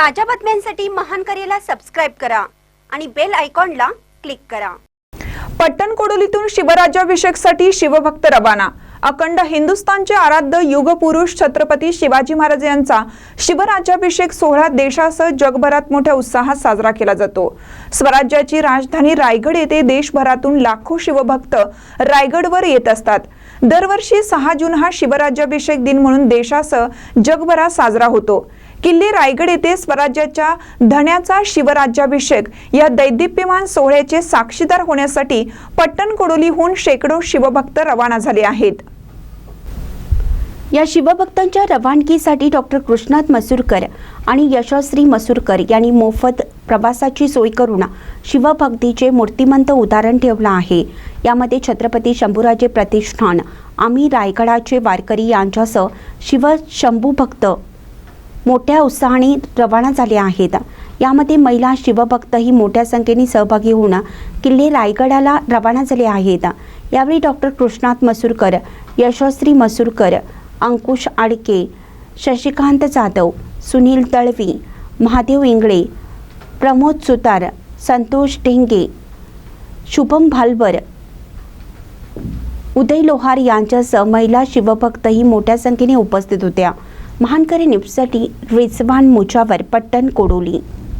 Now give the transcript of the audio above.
ताज्या बातम्यांसाठी महान करेला सबस्क्राईब करा आणि बेल आयकॉनला क्लिक करा. पट्टण कोडोलीतून शिवराज्याभिषेकसाठी शिवभक्त रवाना. अखंड हिंदुस्थानचे आराध्य युगपुरुष छत्रपती शिवाजी महाराज यांचा शिवराज्याभिषेक सोहळा देशासह जगभरात मोठ्या उत्साहात साजरा केला जातो. स्वराज्याची राजधानी रायगड येथे देशभरातून लाखो शिवभक्त रायगडवर येत असतात. दरवर्षी सहा जून हा शिवराज्याभिषेक दिन म्हणून देशासह जगभरात साजरा होतो. किल्ले रायगड येथे स्वराज्याच्या धन्याचा शिवराज्याभिषेक या दैदिप्यमान सोहळ्याचे साक्षीदार होण्यासाठी पट्टण कोडोलीहून शेकडो शिवभक्त रवाना झाले आहेत. या शिवभक्तांच्या रवानगीसाठी डॉक्टर कृष्णात मसूरकर आणि यशश्री मसूरकर यांनी मोफत प्रवासाची सोय करून शिवभक्तीचे मूर्तिमंत उदाहरण ठेवलं आहे. यामध्ये छत्रपती शंभूराजे प्रतिष्ठान आम्ही रायगडाचे वारकरी यांच्यासह शिव शंभू भक्त मोठ्या उत्साहाने रवाना झाले आहेत. यामध्ये महिला शिवभक्तही मोठ्या संख्येने सहभागी होऊन किल्ले रायगडाला रवाना झाले आहेत. यावेळी डॉक्टर कृष्णात मसूरकर यशस्वी मसूरकर अंकुश आडके शशिकांत जाधव सुनील तळवी महादेव इंगळे प्रमोद सुतार संतोष ढेंगे शुभम भालवर उदय लोहार यांच्यासह महिला शिवभक्तही मोठ्या संख्येने उपस्थित होत्या. महानकरी न्यूजसाठी रिझवान मुजावर पट्टण कोडोली